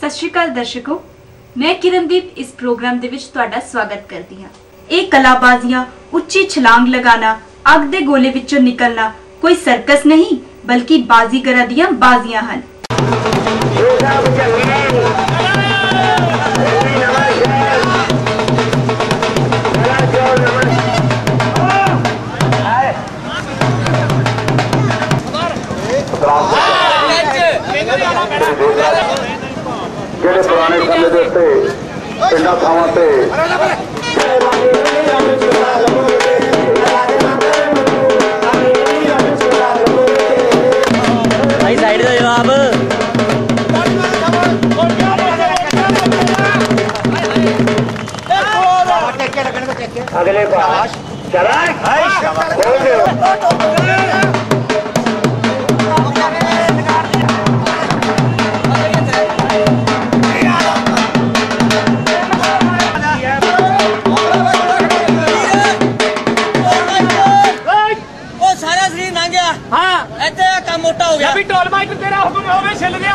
ਸਤਿ ਸ਼੍ਰੀ ਅਕਾਲ ਦਰਸ਼ਕੋ, ਮੈਂ ਕਿਰਨਦੀਪ ਇਸ ਪ੍ਰੋਗਰਾਮ ਦੇ ਵਿੱਚ ਤੁਹਾਡਾ ਸਵਾਗਤ ਕਰਦੀ ਹਾਂ। ਇਹ ਕਲਾਬਾਜ਼ੀਆਂ, ਉੱਚੀ ਛਲਾਂਗ ਲਗਾਣਾ ਅੱਗ ਦੇ ਗੋਲੇ ਵਿੱਚੋਂ ਨਿਕਲਣਾ ਕੋਈ ਸਰਕਸ ਨਹੀਂ, ਬਲਕਿ ਬਾਜ਼ੀਗਰਾਂ ਦੀਆਂ ਬਾਜ਼ੀਆਂ ਹਨ। ਜਿਹੜੇ ਪੁਰਾਣੇ ਸਮੇਂ ਦੇ ਉੱਤੇ ਪਿੰਡਾਂ ਥਾਵਾਂ ਤੇ ਭਾਈ ਸਾਈਡ ਦਾ ਜਵਾਬ। ਅਗਲੇ ਪਾਸ ਚਲਾ। ਬੋਲ ਦਿਓ 危险了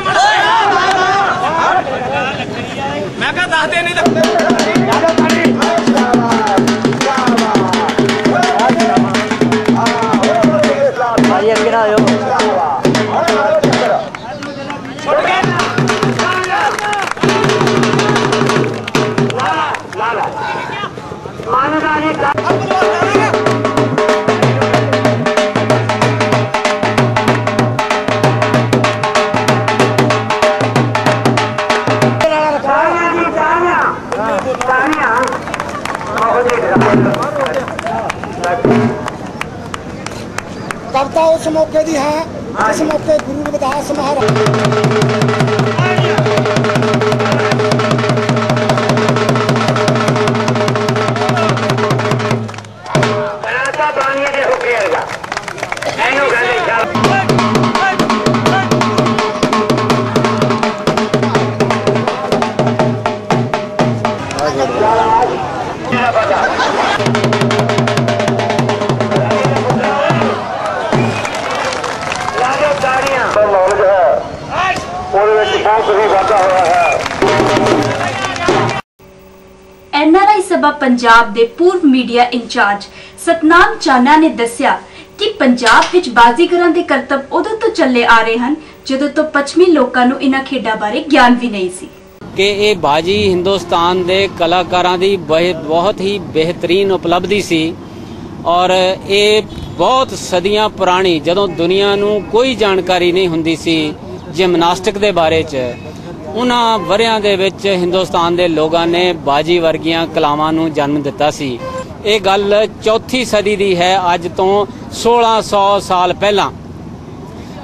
ਕਵਿਤਾ ਉਸ ਮੌਕੇ ਦੀ ਹੈ। ਇਸ ਮੌਕੇ ਗੁਰੂ ਰਵਿਦਾਸ ਮਹਾਰਾਜ ਸਭਾ ਪੰਜਾਬ ਦੇ ਪੂਰਵ ਮੀਡੀਆ ਇੰਚਾਰਜ ਸਤਨਾਮ ਚਾਨਾ ਨੇ ਦੱਸਿਆ ਕਿ ਪੰਜਾਬ ਵਿੱਚ ਬਾਜ਼ੀਗਰਾਂ ਦੇ ਕਰਤੱਵ ਉਦੋਂ ਤੋਂ ਚੱਲੇ ਆ ਰਹੇ ਹਨ, ਜਦੋਂ ਤੋਂ ਪੱਛਮੀ ਲੋਕਾਂ ਨੂੰ ਇਹਨਾਂ ਖੇਡਾਂ ਬਾਰੇ ਗਿਆਨ ਵੀ ਨਹੀਂ ਸੀ। ਕਿ ਇਹ ਬਾਜੀ ਹਿੰਦੁਸਤਾਨ ਦੇ ਕਲਾਕਾਰਾਂ ਦੀ ਬਹੁਤ ਹੀ ਬਿਹਤਰੀਨ ਉਪਲਬਧੀ ਸੀ ਔਰ ਇਹ ਬਹੁਤ ਸਦੀਆਂ ਪੁਰਾਣੀ, ਜਦੋਂ ਦੁਨੀਆ ਨੂੰ ਕੋਈ ਜਾਣਕਾਰੀ ਨਹੀਂ ਹੁੰਦੀ ਸੀ ਜਿਮਨਾਸਟਿਕ ਦੇ ਬਾਰੇ 'ਚ। ਉਹਨਾਂ ਵਰਿਆਂ ਦੇ ਵਿੱਚ ਹਿੰਦੁਸਤਾਨ ਦੇ ਲੋਕਾਂ ਨੇ ਬਾਜੀ ਵਰਗੀਆਂ ਕਲਾਵਾਂ ਨੂੰ ਜਨਮ ਦਿੱਤਾ ਸੀ। ਇਹ ਗੱਲ ਚੌਥੀ ਸਦੀ ਦੀ ਹੈ, ਅੱਜ ਤੋਂ 1600 ਸਾਲ ਪਹਿਲਾਂ।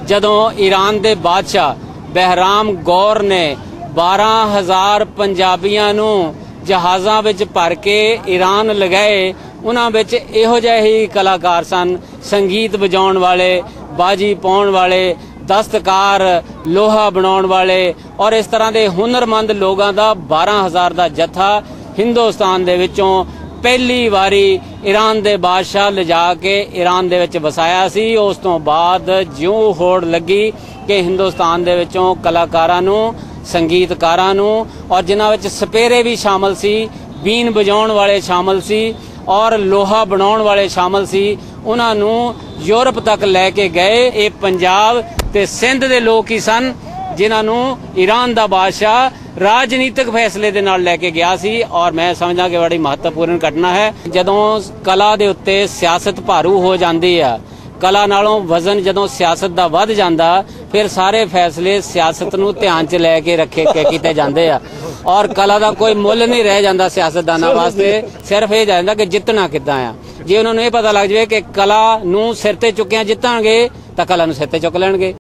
ਜਦੋਂ ਈਰਾਨ ਦੇ ਬਾਦਸ਼ਾਹ ਬਹਿਰਾਮ ਗੌਰ ਨੇ 12000 ਪੰਜਾਬੀਆਂ ਨੂੰ ਜਹਾਜ਼ਾਂ ਵਿੱਚ ਭਰ ਕੇ ਈਰਾਨ ਲਗਾਏ, ਉਹਨਾਂ ਵਿੱਚ ਇਹੋ ਜਿਹੇ ਹੀ ਕਲਾਕਾਰ ਸਨ, ਸੰਗੀਤ ਵਜਾਉਣ ਵਾਲੇ, ਬਾਜੀ ਪਾਉਣ ਵਾਲੇ ਦਸਤਕਾਰ, ਲੋਹਾ ਬਣਾਉਣ ਵਾਲੇ ਔਰ ਇਸ ਤਰ੍ਹਾਂ ਦੇ ਹੁਨਰਮੰਦ ਲੋਕਾਂ ਦਾ 12000 ਦਾ ਜਥਾ ਹਿੰਦੁਸਤਾਨ ਦੇ ਵਿੱਚੋਂ ਪਹਿਲੀ ਵਾਰੀ ਈਰਾਨ ਦੇ ਬਾਦਸ਼ਾਹ ਲਿਜਾ ਕੇ ਈਰਾਨ ਦੇ ਵਿੱਚ ਵਸਾਇਆ ਸੀ। ਉਸ ਤੋਂ ਬਾਅਦ ਜਿਉਂ ਹੋੜ ਲੱਗੀ ਕਿ ਹਿੰਦੁਸਤਾਨ ਦੇ ਵਿੱਚੋਂ ਕਲਾਕਾਰਾਂ ਨੂੰ, ਸੰਗੀਤਕਾਰਾਂ ਨੂੰ ਔਰ ਜਿਨ੍ਹਾਂ ਵਿੱਚ ਸਪੇਰੇ ਵੀ ਸ਼ਾਮਲ ਸੀ, ਬੀਨ ਵਜਾਉਣ ਵਾਲੇ ਸ਼ਾਮਲ ਸੀ ਔਰ ਲੋਹਾ ਬਣਾਉਣ ਵਾਲੇ ਸ਼ਾਮਲ ਸੀ, ਉਹਨਾਂ ਨੂੰ ਯੂਰਪ ਤੱਕ ਲੈ ਕੇ ਗਏ। ਇਹ ਪੰਜਾਬ ਤੇ ਸਿੰਧ ਦੇ ਲੋਕ ਹੀ ਸਨ ਜਿਨ੍ਹਾਂ ਨੂੰ ਈਰਾਨ ਦਾ ਬਾਦਸ਼ਾਹ ਰਾਜਨੀਤਿਕ ਫੈਸਲੇ ਦੇ ਨਾਲ ਲੈ ਕੇ ਗਿਆ ਸੀ। ਔਰ ਮੈਂ ਸਮਝਦਾ ਕਿ ਬੜੀ ਮਹੱਤਵਪੂਰਨ ਘਟਨਾ ਹੈ। ਜਦੋਂ ਕਲਾ ਦੇ ਉੱਤੇ ਸਿਆਸਤ ਭਾਰੂ ਹੋ ਜਾਂਦੀ ਆ ਕਲਾ ਨਾਲੋਂ ਵਜ਼ਨ ਜਦੋਂ ਸਿਆਸਤ ਦਾ ਵੱਧ ਜਾਂਦਾ ਫਿਰ ਸਾਰੇ ਫੈਸਲੇ ਸਿਆਸਤ ਨੂੰ ਧਿਆਨ 'ਚ ਲੈ ਕੇ ਰੱਖੇ ਕੇ ਕੀਤੇ ਜਾਂਦੇ ਆ। ਔਰ ਕਲਾ ਦਾ ਕੋਈ ਮੁੱਲ ਨਹੀਂ ਰਹਿ ਜਾਂਦਾ ਸਿਆਸਤਦਾਨਾਂ ਵਾਸਤੇ। ਸਿਰਫ ਇਹ ਜਾਂਦਾ ਕਿ ਜਿੱਤਣਾ ਕਿੱਦਾਂ ਆ। ਜੇ ਉਹਨਾਂ ਨੂੰ ਇਹ ਪਤਾ ਲੱਗ ਜਾਵੇ ਕਿ ਕਲਾ ਨੂੰ ਸਿਰ ਤੇ ਚੁੱਕਿਆਂ ਜਿੱਤਾਂਗੇ ਤਾਂ ਕਲਾ ਨੂੰ ਸਿਰ ਤੇ ਚੁੱਕ ਲੈਣਗੇ।